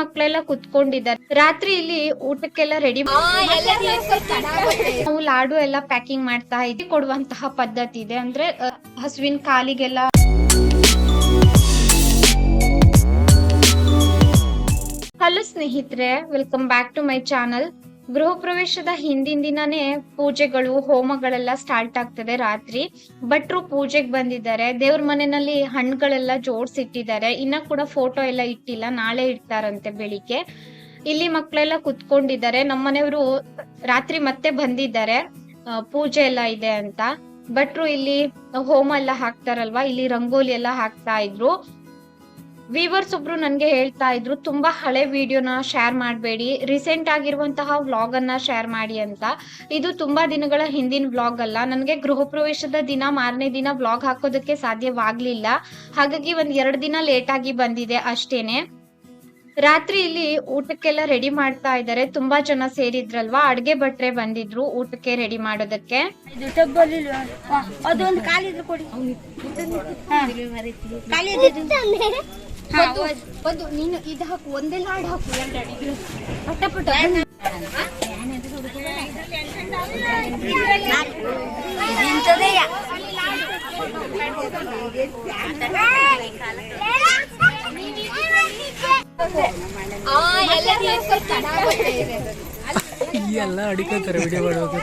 ಮಕ್ಕಳೆಲ್ಲ ಕುತ್ಕೊಂಡಿದ್ದಾರೆ. ರಾತ್ರಿ ಇಲ್ಲಿ ಊಟಕ್ಕೆಲ್ಲ ರೆಡಿ ನಾವು ಲಾಡು ಎಲ್ಲ ಪ್ಯಾಕಿಂಗ್ ಮಾಡ್ತಾ ಇದ್ದೀವಿ ಕೊಡುವಂತಹ ಪದ್ಧತಿ ಇದೆ. ಅಂದ್ರೆ ಹಸುವಿನ ಕಾಲಿಗೆಲ್ಲ ಹಲೋ ಸ್ನೇಹಿತರೆ welcome back to my channel ಗೃಹ ಪ್ರವೇಶದ ಹಿಂದಿನ ದಿನನೇ ಪೂಜೆಗಳು, ಹೋಮಗಳೆಲ್ಲ ಸ್ಟಾರ್ಟ್ ಆಗ್ತದೆ ರಾತ್ರಿ. ಭಟ್ರು ಪೂಜೆಗೆ ಬಂದಿದ್ದಾರೆ. ದೇವ್ರ ಮನೆಯಲ್ಲಿ ಹಣ್ಣುಗಳೆಲ್ಲ ಜೋಡ್ಸಿಟ್ಟಿದ್ದಾರೆ. ಇನ್ನ ಕೂಡ ಫೋಟೋ ಎಲ್ಲ ಇಟ್ಟಿಲ್ಲ. ನಾಳೆ ಇಡ್ತಾರಂತೆ ಬೆಳಿಗ್ಗೆ. ಇಲ್ಲಿ ಮಕ್ಕಳೆಲ್ಲ ಕುತ್ಕೊಂಡಿದ್ದಾರೆ. ನಮ್ಮನೆಯವರು ರಾತ್ರಿ ಮತ್ತೆ ಬಂದಿದ್ದಾರೆ. ಪೂಜೆ ಎಲ್ಲ ಇದೆ ಅಂತ. ಭಟ್ರು ಇಲ್ಲಿ ಹೋಮ ಎಲ್ಲ ಹಾಕ್ತಾರಲ್ವಾ? ಇಲ್ಲಿ ರಂಗೋಲಿ ಎಲ್ಲ ಹಾಕ್ತಾ ಇದ್ರು. ವಿವರ್ಸ್ ಒಬ್ರು ನನ್ಗೆ ಹೇಳ್ತಾ ಇದ್ರು ತುಂಬಾ ಹಳೆ ವಿಡಿಯೋನ ಶೇರ್ ಮಾಡಬೇಡಿ. ರೀಸೆಂಟ್ ಆಗಿರುವಂತಹ ವ್ಲಾಗ್ ಅನ್ನ ಶೇರ್ ಮಾಡಿ ಅಂತ. ಇದು ತುಂಬಾ ದಿನಗಳ ಹಿಂದಿನ ವ್ಲಾಗ್ ಅಲ್ಲ. ನನಗೆ ಗೃಹ ಪ್ರವೇಶದ ದಿನ ಮಾರನೇ ದಿನ ವ್ಲಾಗ್ ಹಾಕೋದಕ್ಕೆ ಸಾಧ್ಯವಾಗ್ಲಿಲ್ಲ. ಹಾಗಾಗಿ ಒಂದ್ ಎರಡು ದಿನ ಲೇಟ್ ಆಗಿ ಬಂದಿದೆ ಅಷ್ಟೇನೆ. ರಾತ್ರಿ ಇಲ್ಲಿ ಊಟಕ್ಕೆಲ್ಲ ರೆಡಿ ಮಾಡ್ತಾ ಇದ್ದಾರೆ. ತುಂಬಾ ಜನ ಸೇರಿದ್ರಲ್ವಾ? ಅಡ್ಗೆ ಭಟ್ರೆ ಬಂದಿದ್ರು ಊಟಕ್ಕೆ ರೆಡಿ ಮಾಡೋದಕ್ಕೆ. ಅದೊಂದು ಒಂದು ನೀನು ಇದು ಹಾಕು ಒಂದೇ ಲಾಡ್ ಹಾಕು ಪಟ್ಟ. ಎಲ್ಲ ಅಡಿಕೋತಾರೆ ವಿಡಿಯೋ ಮಾಡುವಾಗ.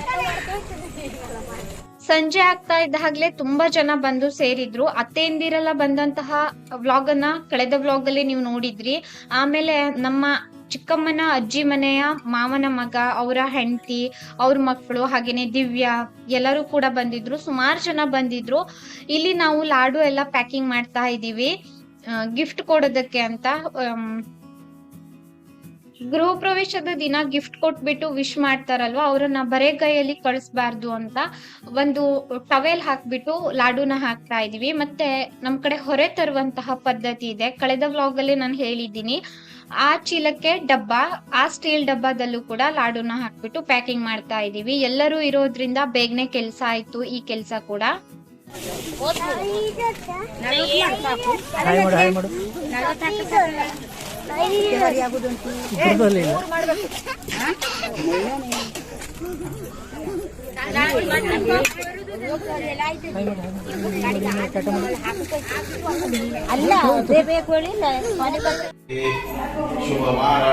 ಸಂಜೆ ಆಗ್ತಾ ಇದ್ದಾಗಲೇ ತುಂಬಾ ಜನ ಬಂದು ಸೇರಿದ್ರು. ಅತ್ತೆಯಿಂದಿರೆಲ್ಲ ಬಂದಂತಹ ವ್ಲಾಗ್ ಅನ್ನ ಕಳೆದ ವ್ಲಾಗ್ ಅಲ್ಲಿ ನೀವು ನೋಡಿದ್ರಿ. ಆಮೇಲೆ ನಮ್ಮ ಚಿಕ್ಕಮ್ಮನ ಅಜ್ಜಿ ಮನೆಯ ಮಾವನ ಮಗ, ಅವರ ಹೆಂಡತಿ, ಅವ್ರ ಮಕ್ಕಳು ಹಾಗೇನೆ ದಿವ್ಯಾ ಎಲ್ಲರೂ ಕೂಡ ಬಂದಿದ್ರು. ಸುಮಾರು ಜನ ಬಂದಿದ್ರು. ಇಲ್ಲಿ ನಾವು ಲಾಡು ಎಲ್ಲ ಪ್ಯಾಕಿಂಗ್ ಮಾಡ್ತಾ ಇದ್ದೀವಿ ಗಿಫ್ಟ್ ಕೊಡೋದಕ್ಕೆ ಅಂತ ಗೃಹ ಪ್ರವೇಶದ ದಿನ ಗಿಫ್ಟ್ ಕೊಟ್ಬಿಟ್ಟು ವಿಶ್ ಮಾಡ್ತಾರಲ್ವಾ ಅವ್ರನ್ನ ಬರೆಗೈಯಲ್ಲಿ ಕಳಿಸ್ಬಾರ್ದು ಅಂತ ಒಂದು ಟವೆಲ್ ಹಾಕ್ಬಿಟ್ಟು ಲಾಡುನ ಹಾಕ್ತಾ ಇದೀವಿ. ಮತ್ತೆ ನಮ್ ಕಡೆ ಹೊರೆ ತರುವಂತಹ ಪದ್ಧತಿ ಇದೆ. ಕಳೆದ ವ್ಲಾಗ್ ಅಲ್ಲಿ ನಾನು ಹೇಳಿದ್ದೀನಿ. ಆ ಚೀಲಕ್ಕೆ ಡಬ್ಬ ಆ ಸ್ಟೀಲ್ ಡಬ್ಬದಲ್ಲೂ ಕೂಡ ಲಾಡುನ ಹಾಕ್ಬಿಟ್ಟು ಪ್ಯಾಕಿಂಗ್ ಮಾಡ್ತಾ ಇದೀವಿ ಎಲ್ಲರೂ ಇರೋದ್ರಿಂದ ಬೇಗನೆ ಕೆಲಸ ಆಯ್ತು ಈ ಕೆಲಸ ಕೂಡ. ಹಾಯ್ ಮಾಡು ಹಾಯ್ ಮಾಡು ಇಬ್ಬರದಲ್ಲಿ ಇಲ್ಲ ಹಾಯ್ ಮಾಡು ಹಾಯ್ ಮಾಡು ಟಾಟಾ ಮಾಡು ಅಲ್ಲ ಅದೇ ಬೇಕು ಹೇಳಿ ಮನೆ ಬರ್ತಾರೆ. ಶುಭವಾರ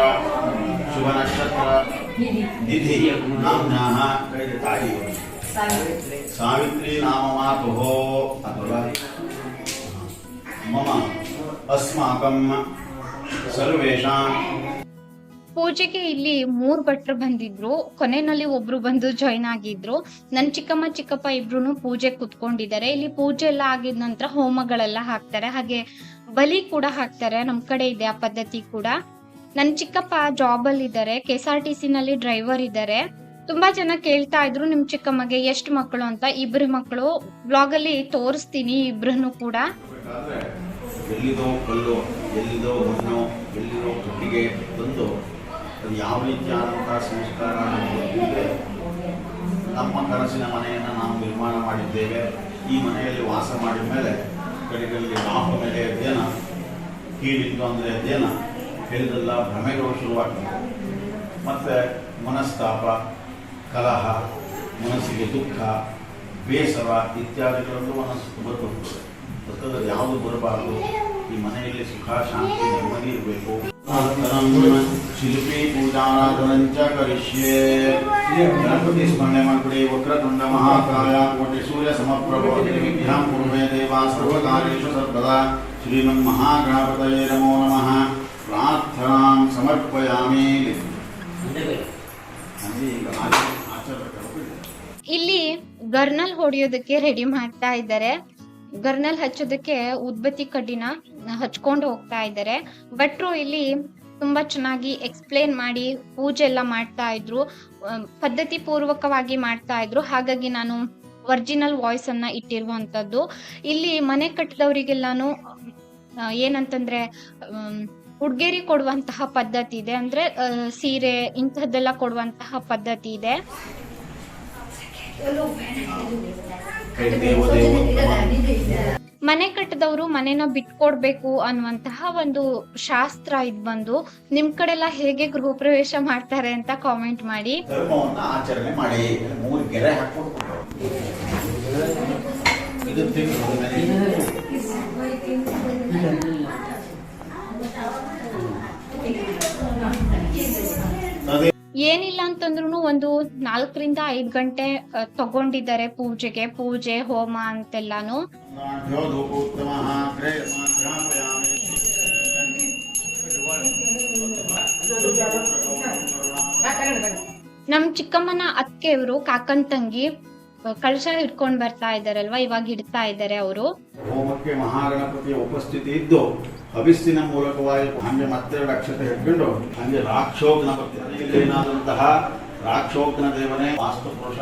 ಶುಭ ನಕ್ಷತ್ರ ನಿಧಿ ನಾಮ್ನಾಹ ತಾಯಿ ಸಾವಿತ್ರಿ ನಾಮ ಮಾತುಃ ಅಥವಾ ಮಮ ಅಸ್ಮಾಕಂ ಸರ್ವೇಷಾಂ ಪೂಜೆಗೆ ಇಲ್ಲಿ ಮೂರ್ ಭಟ್ರು ಬಂದಿದ್ರು. ಕೊನೆಯಲ್ಲಿ ಒಬ್ರು ಬಂದು ಜಾಯ್ನ್ ಆಗಿದ್ರು. ನನ್ ಚಿಕ್ಕಮ್ಮ ಚಿಕ್ಕಪ್ಪ ಇಬ್ರು ಪೂಜೆ ಕುತ್ಕೊಂಡಿದ್ದಾರೆ. ಇಲ್ಲಿ ಪೂಜೆ ಎಲ್ಲ ಆಗಿದ ನಂತರ ಹೋಮಗಳೆಲ್ಲ ಹಾಕ್ತಾರೆ. ಹಾಗೆ ಬಲಿ ಕೂಡ ಹಾಕ್ತಾರೆ. ನಮ್ ಕಡೆ ಇದೆ ಆ ಪದ್ಧತಿ ಕೂಡ. ನನ್ ಚಿಕ್ಕಪ್ಪ ಜಾಬ್ ಅಲ್ಲಿ ಇದ್ದಾರೆ. K S R T C ನಲ್ಲಿ ಡ್ರೈವರ್ ಇದ್ದಾರೆ. ತುಂಬಾ ಜನ ಕೇಳ್ತಾ ಇದ್ರು ನಿಮ್ ಚಿಕ್ಕಮ್ಮಗೆ ಎಷ್ಟು ಮಕ್ಕಳು ಅಂತ. ಇಬ್ರು ಮಕ್ಕಳು ಬ್ಲಾಗ್ ಅಲ್ಲಿ ತೋರಿಸ್ತೀನಿ ಇಬ್ರು ಕೂಡ. ಎಲ್ಲಿದೋ ಕಲ್ಲು, ಎಲ್ಲಿದೋ ಮಣ್ಣು ಎಲ್ಲಿದೋ ಕಟ್ಟಿಗೆ ಬಂದು ಅದು ಯಾವ ರೀತಿಯಾದಂಥ ಸಂಸ್ಕಾರ ನಮಗೆ ನಮ್ಮ ಕನಸಿನ ಮನೆಯನ್ನು ನಾವು ನಿರ್ಮಾಣ ಮಾಡಿದ್ದೇವೆ. ಈ ಮನೆಯಲ್ಲಿ ವಾಸ ಮಾಡಿದ ಮೇಲೆ ಕಡೆಗಳಲ್ಲಿ ಲಾಭ ಮೇಲೆ ಅಧ್ಯಯನ ಕೀಳಿತ್ತು ಅಂದರೆ ಅಧ್ಯಯನ, ಹೇಳಿದೆಲ್ಲ ಭ್ರಮೆಗಳು ಶುರುವಾಗ್ತದೆ ಮತ್ತು ಮನಸ್ತಾಪ, ಕಲಹ, ಮನಸ್ಸಿಗೆ ದುಃಖ, ಬೇಸರ ಇತ್ಯಾದಿಗಳನ್ನು ಮನಸ್ಸು ಬರ್ತದೆ ಅಂಥದ್ದು ಯಾವುದು ಬರಬಾರದು, ಈ ಮನೆಯಲ್ಲಿ ಸುಖ, ಶಾಂತಿ, ನೆಮ್ಮದಿ ಇರಬೇಕು. ಶಿಲ್ಪಿ ಪೂಜಾರಾಧನಂಚ ಕರಿಷ್ಯೆ. ಗಣಪತಿ ಸ್ಮರಣೆ ಮಾಡ್ಬಿಡಿ ವಕ್ರತುಂಡ ಮಹಾಕಾಯ, ಕೋಟಿ ಸೂರ್ಯ ಸಮಪ್ರಭೋ ವಿದ್ಯಾಂ ಕುರುಮೇ ದೇವ, ಸರ್ವಕಾರ್ಯೇಷು ಸರ್ವದಾ. ಶ್ರೀಮನ್ ಮಹಾಗಣಪತಯೇ ನಮೋ ನಮಃ. ಪ್ರಾರ್ಥನಾಂ ಸಮರ್ಪಯಾಮಿ. ಇಲ್ಲಿ ಗರ್ನಲ್ ಹೊಡೆಯೋದಕ್ಕೆ ರೆಡಿ ಮಾಡ್ತಾ ಇದ್ದಾರೆ. ಗರ್ನಲ್ ಹಚ್ಚೋದಕ್ಕೆ ಉದ್ಬತ್ತಿ ಕಡ್ಡಿನ ಹಚ್ಕೊಂಡು ಹೋಗ್ತಾ ಇದ್ದಾರೆ. ಭಟ್ರು ಇಲ್ಲಿ ತುಂಬಾ ಚೆನ್ನಾಗಿ ಎಕ್ಸ್ಪ್ಲೇನ್ ಮಾಡಿ ಪೂಜೆ ಎಲ್ಲ ಮಾಡ್ತಾ ಇದ್ರು. ಪದ್ಧತಿ ಪೂರ್ವಕವಾಗಿ ಮಾಡ್ತಾ ಇದ್ರು. ಹಾಗಾಗಿ ನಾನು ಒರಿಜಿನಲ್ ವಾಯ್ಸ್ ಅನ್ನ ಇಟ್ಟಿರುವಂತದ್ದು. ಇಲ್ಲಿ ಮನೆ ಕಟ್ಟದವರಿಗೆಲ್ಲಾನು ಏನಂತಂದ್ರೆ ಉಡ್ಗೇರಿ ಕೊಡುವಂತಹ ಪದ್ಧತಿ ಇದೆ. ಅಂದ್ರೆ ಸೀರೆ ಇಂತಹದ್ದೆಲ್ಲ ಕೊಡುವಂತಹ ಪದ್ಧತಿ ಇದೆ. ಮನೆ ಕಟ್ಟದವರು ಮನೆನ ಬಿಟ್ಕೊಡ್ಬೇಕು ಅನ್ನುವಂತಹ ಒಂದು ಶಾಸ್ತ್ರ ಇದ್ ಬಂದು ನಿಮ್ ಕಡೆ ಎಲ್ಲ ಹೇಗೆ ಗೃಹ ಪ್ರವೇಶ ಮಾಡ್ತಾರೆ ಅಂತ ಕಾಮೆಂಟ್ ಮಾಡಿ. ಆಚರಣೆ ಮಾಡಿ. ಮೂರು ಗೆರೆ ಹಾಕ್ಬಿಟ್ಟು ಏನಿಲ್ಲ ಅಂತಂದ್ರು ಒಂದು ನಾಲ್ಕರಿಂದ ಐದ್ ಗಂಟೆ ತಗೊಂಡಿದ್ದಾರೆ ಪೂಜೆಗೆ ಪೂಜೆ, ಹೋಮ ಅಂತೆಲ್ಲಾನು. ನಮ್ ಚಿಕ್ಕಮ್ಮನ ಅತ್ತೆಯವರು, ಕಾಕನ್ ತಂಗಿ ಕಳಶ ಇಟ್ಕೊಂಡ್ ಬರ್ತಾ ಇದಾರಲ್ವಾ ಇವಾಗ ಹಿಡ್ತಾ ಇದ್ದಾರೆ ಅವರು. ಹೋಮಕ್ಕೆ ಮಹಾಗಣಪತಿಯ ಉಪಸ್ಥಿತಿ ಇದ್ದು ಹವಿಸ್ಸಿನ ಮೂಲಕವಾಗಿ ಹಂಗೆ ಮತ್ತೆರಡು ಅಕ್ಷತೆ ಹಿಡ್ಕೊಂಡು ಹಂಗೆ ರಾಕ್ಷೋಗ್ನ ಏನಾದಂತಹ ರಾಕ್ಷೋಗ್ನ ದೇವನೇ ವಾಸ್ತು ಪುರುಷ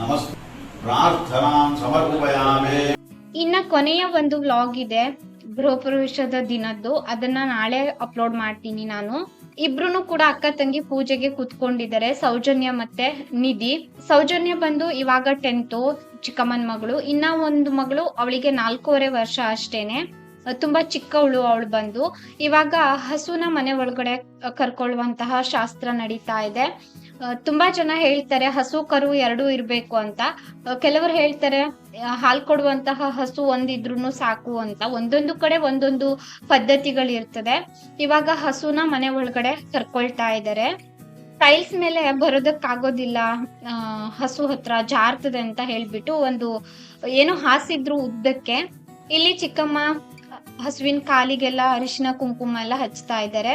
ನಮಸ್ತೆ. ಪ್ರಾರ್ಥನಾ ಸಮರ್ಪಯಾಮೆ. ಇನ್ನ ಕೊನೆಯ ಒಂದು ವ್ಲಾಗ್ ಇದೆ ಗೃಹ ಪ್ರವೇಶದ ದಿನದ್ದು. ಅದನ್ನ ನಾಳೆ ಅಪ್ಲೋಡ್ ಮಾಡ್ತೀನಿ ನಾನು. ಇಬ್ರು ಕೂಡ ಅಕ್ಕ ತಂಗಿ ಪೂಜೆಗೆ ಕೂತ್ಕೊಂಡಿದ್ದಾರೆ. ಸೌಜನ್ಯ ಮತ್ತೆ ನಿಧಿ. ಸೌಜನ್ಯ ಬಂದು ಇವಾಗ ಟೆಂತ್ ಚಿಕ್ಕಮ್ಮನ ಮಗಳು. ಇನ್ನ ಒಂದು ಮಗಳು ಅವಳಿಗೆ ನಾಲ್ಕೂವರೆ ವರ್ಷ ಅಷ್ಟೇನೆ. ತುಂಬಾ ಚಿಕ್ಕವಳು ಅವಳು ಬಂದು. ಇವಾಗ ಹಸುನ ಮನೆ ಒಳಗಡೆ ಕರ್ಕೊಳ್ಳುವಂತಹ ಶಾಸ್ತ್ರ ನಡೀತಾ ಇದೆ. ತುಂಬಾ ಜನ ಹೇಳ್ತಾರೆ, ಹಸು ಕರು ಎರಡೂ ಇರ್ಬೇಕು ಅಂತ. ಕೆಲವರು ಹೇಳ್ತಾರೆ ಹಾಲು ಕೊಡುವಂತಹ ಹಸು ಒಂದಿದ್ರು ಸಾಕು ಅಂತ. ಒಂದೊಂದು ಕಡೆ ಒಂದೊಂದು ಪದ್ಧತಿಗಳಿರ್ತದೆ. ಇವಾಗ ಹಸುನ ಮನೆ ಒಳಗಡೆ ಕರ್ಕೊಳ್ತಾ ಇದ್ದಾರೆ ಟೈಲ್ಸ್ ಮೇಲೆ ಬರೋದಕ್ಕಾಗೋದಿಲ್ಲ. ಹಸು ಹತ್ರ ಜಾರ್ತದೆ ಅಂತ ಹೇಳ್ಬಿಟ್ಟು ಒಂದು, ಏನೋ ಹಾಸಿದ್ರು ಉದ್ದಕ್ಕೆ, ಇಲ್ಲಿ ಚಿಕ್ಕಮ್ಮ ಹಸುವಿನ ಕಾಲಿಗೆಲ್ಲ ಅರಿಶಿನ, ಕುಂಕುಮ ಎಲ್ಲ ಹಚ್ತಾ ಇದ್ದಾರೆ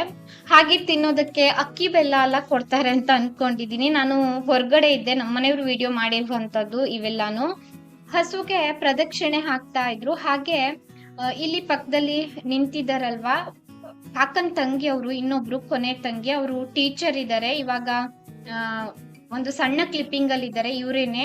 ಹಾಗೆ ತಿನ್ನೋದಕ್ಕೆ ಅಕ್ಕಿ ಬೆಲ್ಲ ಎಲ್ಲ ಕೊಡ್ತಾರೆ ಅಂತ ಅನ್ಕೊಂಡಿದೀನಿ. ನಾನು ಹೊರಗಡೆ ಇದ್ದೆ, ನಮ್ಮ ಮನೆಯವರು ವಿಡಿಯೋ ಮಾಡಿರುವಂತದ್ದು ಇವೆಲ್ಲಾನು. ಹಸುಗೆ ಪ್ರದಕ್ಷಿಣೆ ಹಾಕ್ತಾ ಇದ್ರು. ಹಾಗೆ ಇಲ್ಲಿ ಪಕ್ಕದಲ್ಲಿ ನಿಂತಿದ್ದಾರಲ್ವಾ ಕಾಕನ್ ತಂಗಿ ಅವರು, ಇನ್ನೊಬ್ರು, ಕೊನೆ ತಂಗಿ ಅವರು ಟೀಚರ್ ಇದ್ದಾರೆ ಇವಾಗ ಒಂದು ಸಣ್ಣ ಕ್ಲಿಪ್ಪಿಂಗ್ ಅಲ್ಲಿ ಇದ್ದಾರೆ ಇವರೇನೆ.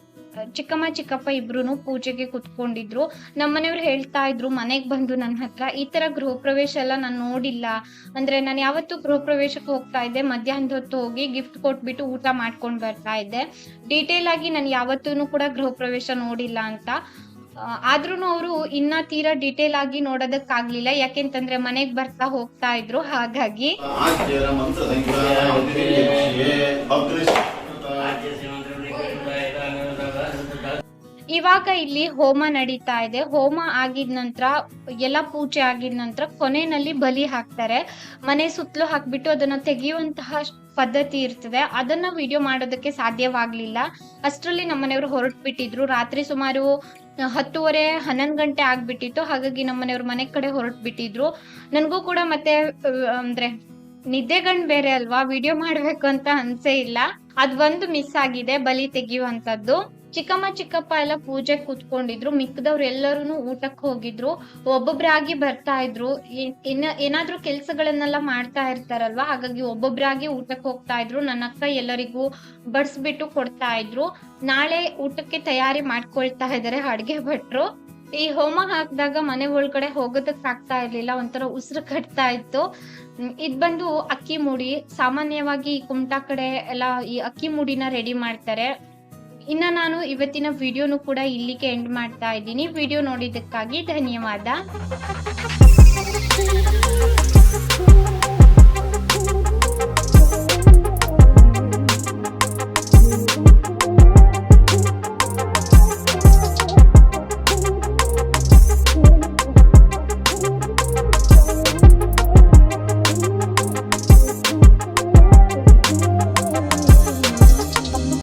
ಚಿಕ್ಕಮ್ಮ ಚಿಕ್ಕಪ್ಪ ಇಬ್ರು ಪೂಜೆಗೆ ಕುತ್ಕೊಂಡಿದ್ರು. ನಮ್ಮನೆಯವ್ರು ಹೇಳ್ತಾ ಇದ್ರು ಮನೆಗೆ ಬಂದು ನನ್ನ ಹತ್ರ ಈ ತರ ಗೃಹ ಪ್ರವೇಶ ಎಲ್ಲ ನಾನು ನೋಡಿಲ್ಲ. ಅಂದ್ರೆ ನಾನು ಯಾವತ್ತು ಗೃಹ ಪ್ರವೇಶಕ್ಕೆ ಹೋಗ್ತಾ ಇದ್ದೆ. ಮಧ್ಯಾಹ್ನದ ಹೊತ್ತು ಹೋಗಿ ಗಿಫ್ಟ್ ಕೊಟ್ಬಿಟ್ಟು ಊಟ ಮಾಡ್ಕೊಂಡು ಬರ್ತಾ ಇದ್ದೆ. ಡೀಟೇಲ್ ಆಗಿ ನಾನು ಯಾವತ್ತೂ ಕೂಡ ಗೃಹ ಪ್ರವೇಶ ನೋಡಿಲ್ಲ ಅಂತ. ಆದ್ರೂ ಅವರು ಇನ್ನ ತೀರಾ ಡೀಟೇಲ್ ಆಗಿ ನೋಡೋದಕ್ಕಾಗ್ಲಿಲ್ಲ. ಯಾಕೆಂತಂದ್ರೆ ಮನೆಗ್ ಬರ್ತಾ ಹೋಗ್ತಾ ಇದ್ರು. ಹಾಗಾಗಿ ಇವಾಗ ಇಲ್ಲಿ ಹೋಮ ನಡೀತಾ ಇದೆ. ಹೋಮ ಆಗಿದ ನಂತರ, ಎಲ್ಲ ಪೂಜೆ ಆಗಿದ ನಂತರ ಕೊನೆಯಲ್ಲಿ ಬಲಿ ಹಾಕ್ತಾರೆ. ಮನೆ ಸುತ್ತಲೂ ಹಾಕ್ಬಿಟ್ಟು ಅದನ್ನ ತೆಗೆಯುವಂತಹ ಪದ್ಧತಿ ಇರ್ತದೆ. ಅದನ್ನ ವಿಡಿಯೋ ಮಾಡೋದಕ್ಕೆ ಸಾಧ್ಯವಾಗ್ಲಿಲ್ಲ. ಅಷ್ಟರಲ್ಲಿ ನಮ್ಮನೆಯವರು ಹೊರಟು ಬಿಟ್ಟಿದ್ರು ರಾತ್ರಿ ಸುಮಾರು ಹತ್ತುವರೆ, ಹನ್ನೊಂದು ಗಂಟೆ ಆಗ್ಬಿಟ್ಟಿತ್ತು. ಹಾಗಾಗಿ ನಮ್ಮನೆಯವ್ರು ಮನೆ ಕಡೆ ಹೊರಟು ಬಿಟ್ಟಿದ್ರು ನನಗೂ ಕೂಡ ಮತ್ತೆ ಅಂದ್ರೆ ನಿದ್ದೆಗಣ್ ಬೇರೆ ಅಲ್ವಾ? ವಿಡಿಯೋ ಮಾಡ್ಬೇಕು ಅಂತ ಅನ್ಸೇ ಇಲ್ಲ. ಅದ್ ಒಂದು ಮಿಸ್ ಆಗಿದೆ, ಬಲಿ ತೆಗೆಯುವಂತದ್ದು ಚಿಕ್ಕಮ್ಮ ಚಿಕ್ಕಪ್ಪ ಎಲ್ಲ ಪೂಜೆ ಕೂತ್ಕೊಂಡಿದ್ರು, ಮಿಕ್ಕದವ್ರು ಎಲ್ಲರೂ ಊಟಕ್ಕೆ ಹೋಗಿದ್ರು ಒಬ್ಬೊಬ್ಬರಾಗಿ ಬರ್ತಾ ಇದ್ರು. ಇನ್ನ ಏನಾದ್ರೂ ಕೆಲ್ಸಗಳನ್ನೆಲ್ಲ ಮಾಡ್ತಾ ಇರ್ತಾರಲ್ವಾ, ಹಾಗಾಗಿ ಒಬ್ಬೊಬ್ರಾಗಿ ಊಟಕ್ಕೆ ಹೋಗ್ತಾ ಇದ್ರು, ನನ್ನ ಅಕ್ಕ ಎಲ್ಲರಿಗೂ ಬಡಿಸ್ಬಿಟ್ಟು ಕೊಡ್ತಾ ಇದ್ರು. ನಾಳೆ ಊಟಕ್ಕೆ ತಯಾರಿ ಮಾಡ್ಕೊಳ್ತಾ ಇದಾರೆ ಅಡ್ಗೆ ಭಟ್ರು. ಈ ಹೋಮ ಹಾಕಿದಾಗ ಮನೆ ಒಳಗಡೆ ಹೋಗೋದಕ್ ಆಗ್ತಾ ಇರ್ಲಿಲ್ಲ, ಒಂಥರ ಉಸಿರು ಕಟ್ತಾ ಇತ್ತು. ಇದ್ ಬಂದು ಅಕ್ಕಿ ಮುಡಿ, ಸಾಮಾನ್ಯವಾಗಿ ಕುಮಟಾ ಕಡೆ ಎಲ್ಲ ಈ ಅಕ್ಕಿ ಮುಡಿನ ರೆಡಿ ಮಾಡ್ತಾರೆ. ಇನ್ನ ನಾನು ಇವತ್ತಿನ ವಿಡಿಯೋನು ಕೂಡ ಇಲ್ಲಿಗೆ ಎಂಡ್ ಮಾಡ್ತಾ ಇದ್ದೀನಿ. ವಿಡಿಯೋ ನೋಡಿದ್ದಕ್ಕಾಗಿ ಧನ್ಯವಾದ.